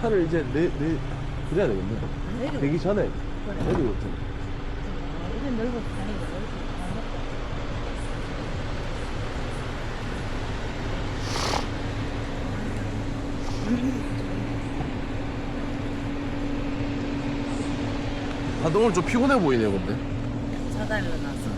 차를 이제 내, 내, 그래야 되겠네. 내리고. 되기 전에 그래. 내리고 좀. 이게 넓어. 아, 너 오늘 좀 피곤해 보이네요, 근데. 자다 일어났어.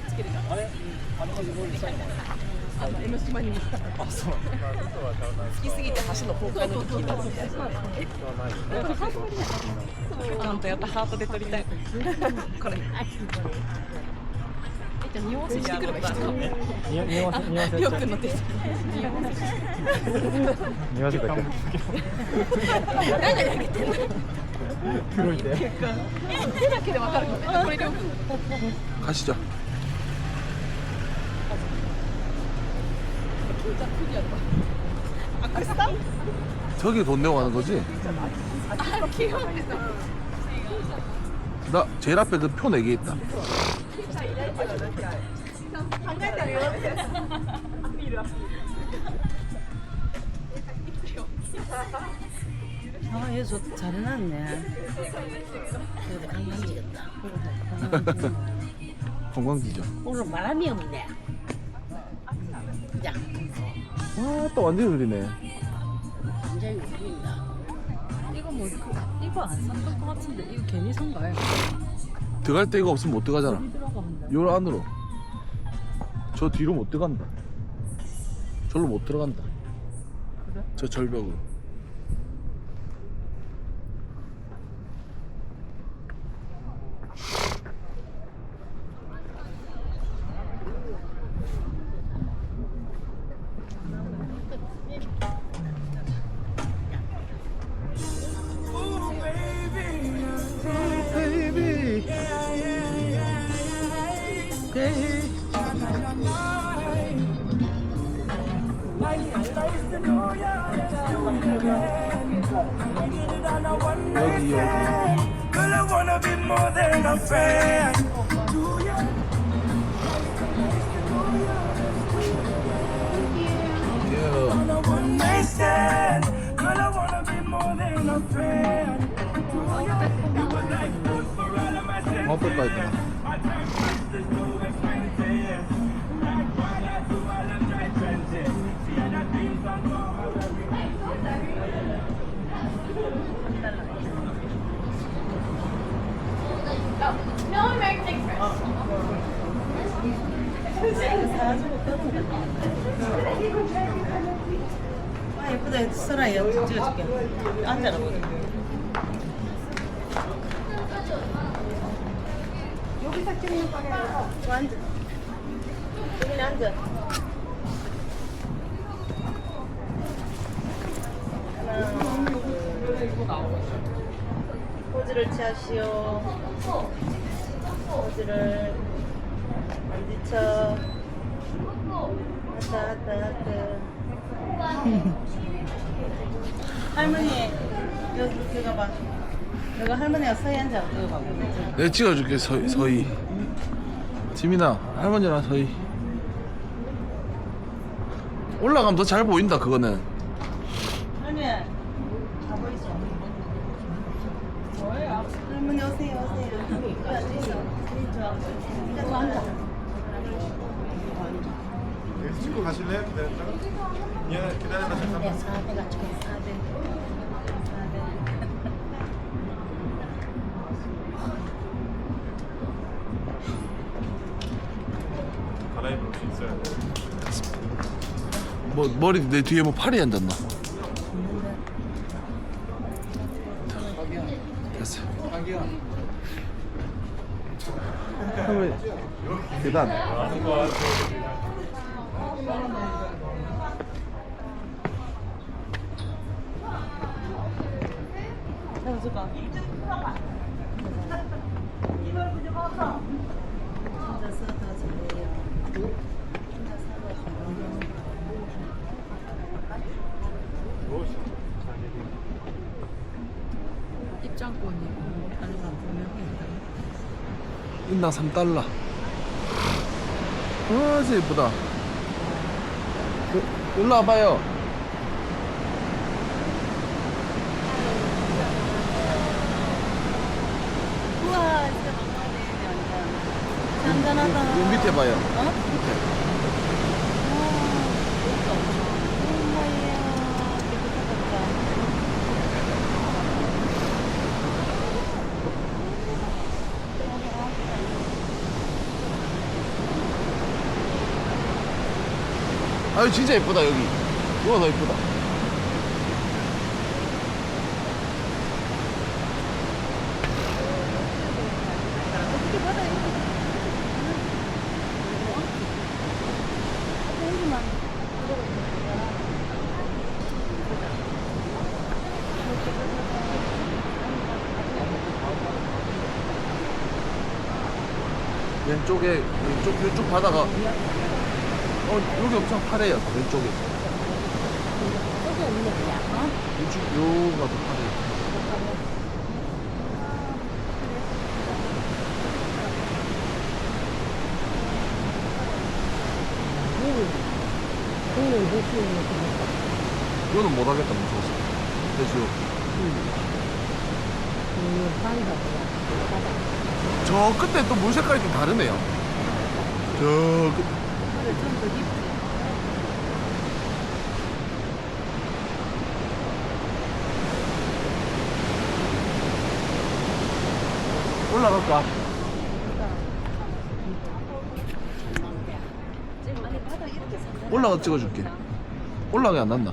つけるから。あれ、あの感じも最。あの江ノ島にも。あ、そう。好きすぎて橋の崩壊の時に。ちゃんとやったハートで撮りたい。これ。え、じゃ匂わせしてくればいいですか。匂わせ、匂わせ。匂わせ。わせだけ。焼けて。黒い。手だけでわかるね。これりょうくん。ゃ。 저기 돈 내고 가는 거지? 아 귀여워 나 제일 앞에 그 표 4개 있다. 아, 얘 좋, 잘 해놨네. 그래도. 관광지. 관광지죠. 오늘 바람이 없네. 야, 와, 또 완전 흐리네. 굉장히 웃긴다. 이거 뭐 그, 이거 안 샀던 것 같은데 이거 괜히 산 거야 들어갈 데가 없으면 못 들어가잖아. 어디 들어가면 돼 요 안으로. 저 뒤로 못 들어간다. 절로 못 들어간다. 그래? 저 절벽으로. No American Express 아, 예쁘다. 얘 찍어줄게. 앉아라, 보자. 찍는 여기 앉아 포즈를 취하시오. 포즈를 안 지쳐. 하다, 하다, 하다. 할머니, 여기 들어가 봐. 여기 할머니가 서희 앉아. 여기 봐. 내가 찍어줄게 서, 서희. 지민아 할머니랑 서희. 올라가면 더 잘 보인다 그거는. 할머니, 가보 있어. 뭐예요? 할머니 오세요, 오세요. 여기 앉으세요. 여기 앉아. 찍고 가실래요? 기다렸다가? 예, 기다렸다가 네, 잠깐만. 있어요. 뭐 머리 내 뒤에 뭐 팔이? 됐어. 그러면 계단. 현수가 진짜 써도 잘해요. 입장권이 다른 건 분명히 인당 3달러. 아, 진짜 예쁘다. 그, 일로 와봐요. 우와 진짜 막막하네 완전 잔잔하다. 요 밑에 봐요. 어? 밑에. 엄마야 깨끗하다. 아유, 진짜 예쁘다, 여기. 누가 더 예쁘다. 왼쪽에, 왼쪽, 왼쪽 바다가. 어, 여기 엄청 파래요, 왼쪽에. 저기 없는 거야. 어? 이쪽, 요가 더 파래요. 이거는 못하겠다, 무서워서. 반다 저 끝에 또 물 색깔이 좀 다르네요. 저 끝. 그래 좀더 깊지. 올라갈까? 아니 바다 이렇게 산다. 올라가 찍어줄게. 올라가 안 났나?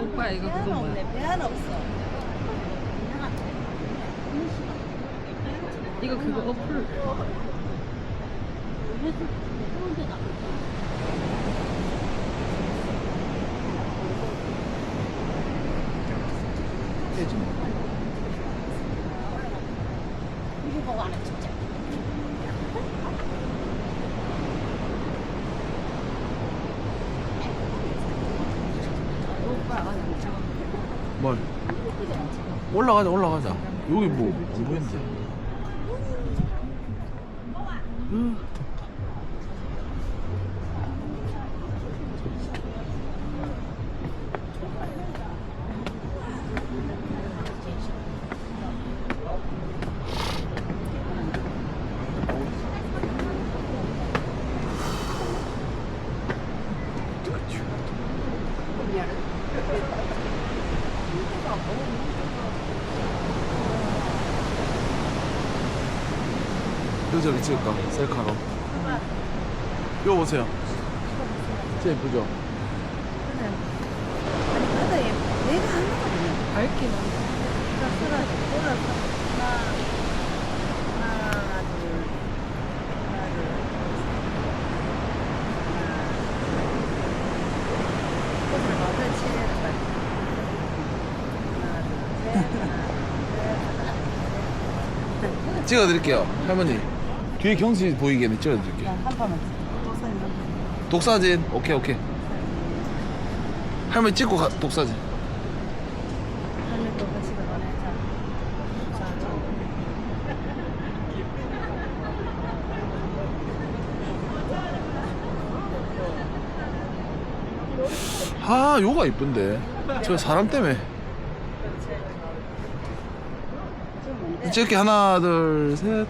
오빠 이거 그거 뭐야? 배 하나 없어. 이거 그거 어플 깨지 뭐. 이거 보고 하나 진짜. 뭘? 올라가자, 올라가자. 여기 뭐 안 보이는데. 저기 찍을까? 셀카로. 이거 보세요. 진짜 예쁘죠? 아니 바다에 내가 하는 거거든요. 밝긴 한데 돌아서 돌아서 하나 하나 둘 하나 둘 하나 꽃을 마음에 치는 거 하나 둘 찍어드릴게요. 할머니. 뒤에 경치 보이게 찍어드릴게요. 한 판만 한 판. 독사진. 오케이, 오케이. 할머니 찍고 가, 독사진. 하늘도 같이 가네. 자, 자, 자. 아, 요가 이쁜데. 저 사람 때문에. 찍을게 하나, 둘, 셋.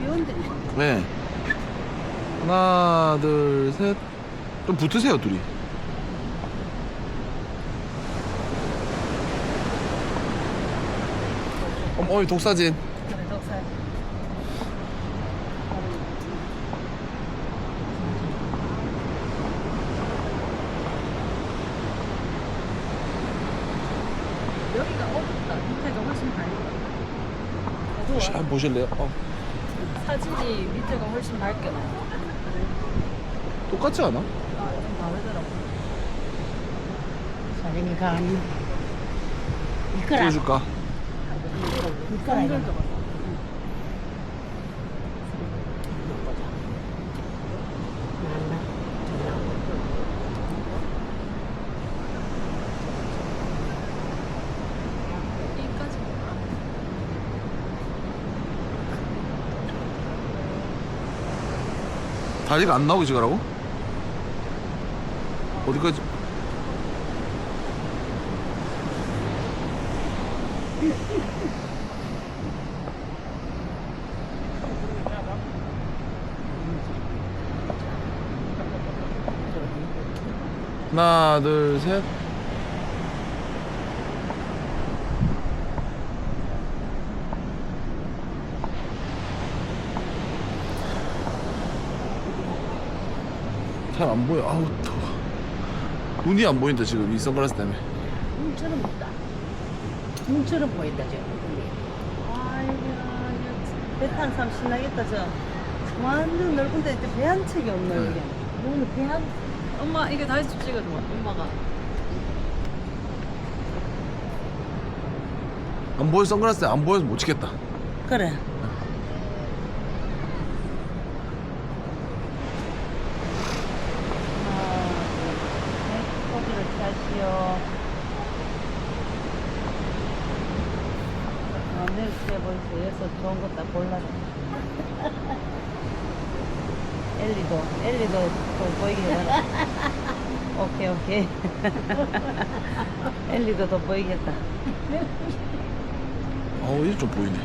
미원들이 네. 하나, 둘, 셋. 좀 붙으세요, 둘이. 어머, 어이, 독사진. 여기가 어둡다 밑에가 훨씬 밝아 혹시 한번 보실래요? 어. 사진이 밑에가 훨씬 밝게 나와. 똑같지 않아? 좀 다르더라고. 사진이 간. 이거라. 찍어줄까? 이거라. 이거. 이까지 다리가 안 나오게 찍으라고? 어디까지? 하나, 둘, 셋. 안 보여. 아우 더워. 눈이 안 보인다 지금 이 선글라스 때문에. 눈처럼 보다. 눈처럼 보인다 저. 아이고야, 배탄 참 신나겠다, 저. 완전 넓은데 이제 배한 척이 없네, 네. 여기. 오늘 배 한, 엄마 이게 다시 좀 찍어줘 엄마가 안 보여 선글라스 안 보여서 못 찍겠다. 그래. 고기를 차시오. 어, 내일 시에 좋은 거딱 골라라. 엘리도, 엘리도 또 보이게 해라. 오케이, 오케이. 엘리도 더 보이겠다. 어우 이제 좀 보이네.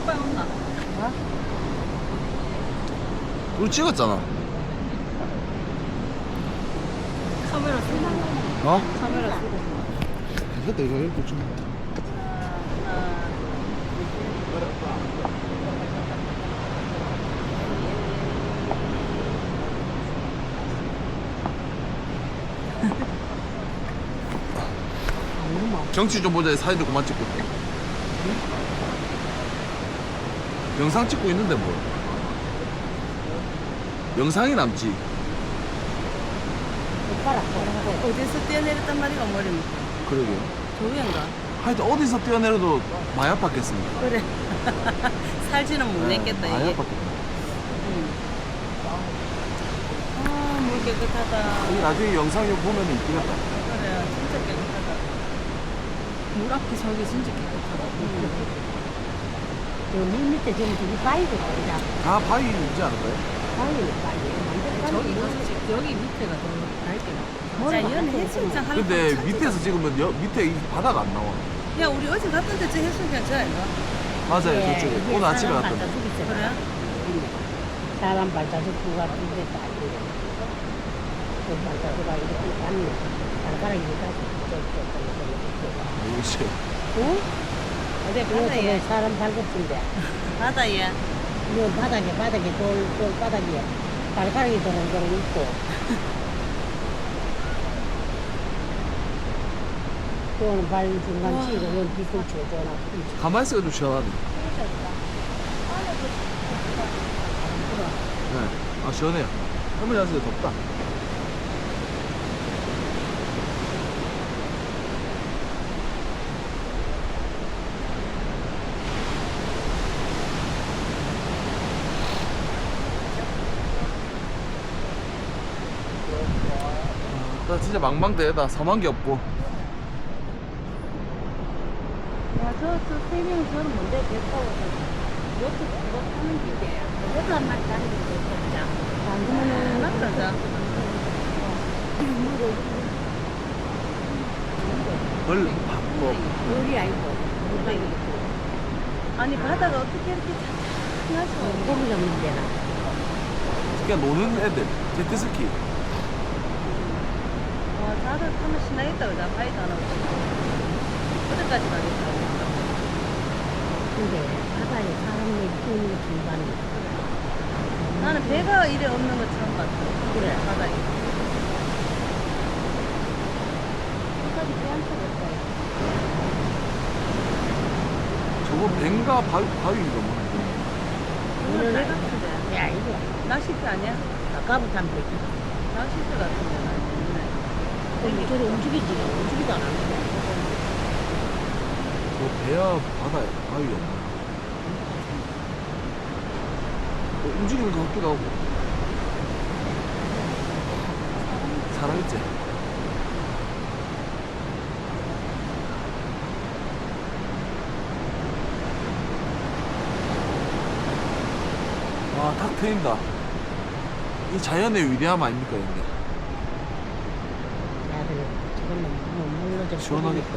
오빠 온나 우리 찍었잖아. 카메라 쓰고 어? 카메라 쓰고 괜찮다 이거 이렇게 좀. 경치 좀 보자 사진도 그만 찍고 영상 찍고 있는데 뭐 영상이 남지 어디서 뛰어내렸단 말이가 머리는. 그러게요 조우인가? 하여튼 어디서 뛰어내려도 많이 아팠겠습니다 그래. 살지는 못 냈겠다, 많이 이게. 아팠겠다 아, 물 깨끗하다. 이 나중에 영상 좀 보면 이쁘겠다 그래, 진짜 깨끗하다. 물 앞에 저기 진짜 깨끗하다 저물 밑에 지금 저기 바위도 보이다. 다 바위 있지 않을까요? 저기 여기 밑에가 더 밝게 나 자, 얘는 해수욕장 하려고 근데 찾지. 밑에서 찍으면 여, 밑에 이 바다가 안 나와 야, 우리 어제 갔던데 저 해수욕장 저 아이가? 맞아요 예, 저쪽에 오늘 아침에 사람 갔던데. 그래? 사람 발자국 같은 데 다 이래. 그 발자국가 이렇게 닿네. 발가락이 다시 저쪽에 오씨 응? 이거 바다에, 사람 발급인데. 바다에. 이거 바닥에 바닥에 돌, 돌 바닥에 발가락이 도롱도롱 있고. 또는 발 중간 치고 여기 빛을 쳐줘라. 가만히 있으니까 좀 시원하네 네. 아 시원해요 할머니 때 덥다 진짜 망망대해다 섬한 게 없고 야, 저, 저세명 저는 뭔데, 배 타고 요트 그거 타는 길이야. 요트 한 마리 타는 길이 있었자. 안 나그러자. 벌 바- 뭐 물이 아니고, 물이 있고. 아니, 바다가 어떻게 이렇게 있냐. 고기 잡는 데나. 그냥 노는 애들 제트스키 와, 다들 타면 신나겠다, 그자. 바이도 안 하고. 어디까지 가겠다. 근데 바다에 사람이 끼는 중간에 나는 배가 이래 없는 거 처음 봤어. 그래, 바다에. 끝까지 빼앗아겠어요 저거 뱅가 바위, 바위인가 뭐. 오늘 배 같은데. 야 이거 낚싯대 아니야? 아까부터 하면 되지 낚싯대 같은데. 나 옛날에. 저리 움직이지 안 하는데 저 배야 바다에 바위야 뭐. 어, 움직이는 것 같기도 하고. 사람 있지? 와, 탁 트인다. 이 자연의 위대함 아닙니까, 형님? 야들 저걸로 뭐 물러져 시원하겠다.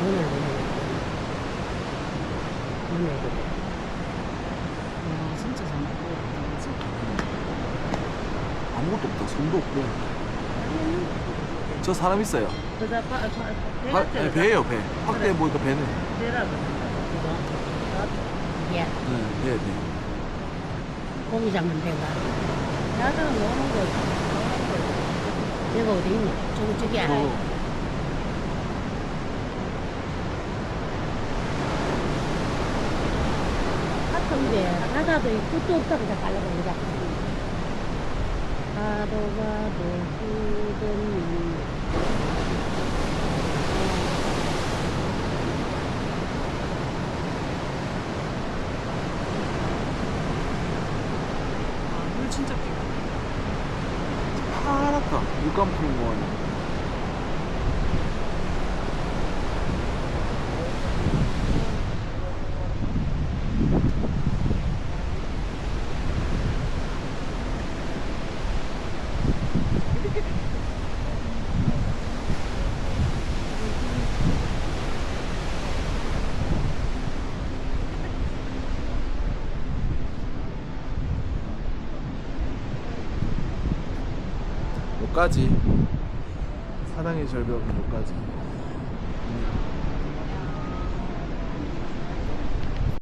오늘 오늘 오늘 와 진짜 잘 먹고 아무것도 없다. 손도 없고. 저 사람 있어요. 배 바, 같아. 아니, 배예요, 배. 확대해 보니까 배네. 배라고. 야 네, 네, 네. 고기 잡는 데가 야들은 노는 거지. 내가 어디 있냐 저기 저기 알아 저, 근데 바다도 끝도 없다고 다 갈라버리자 파도가 보시던 물 진짜 깨끗해. 파 여기까지 사당의 절벽은 여기까지 음.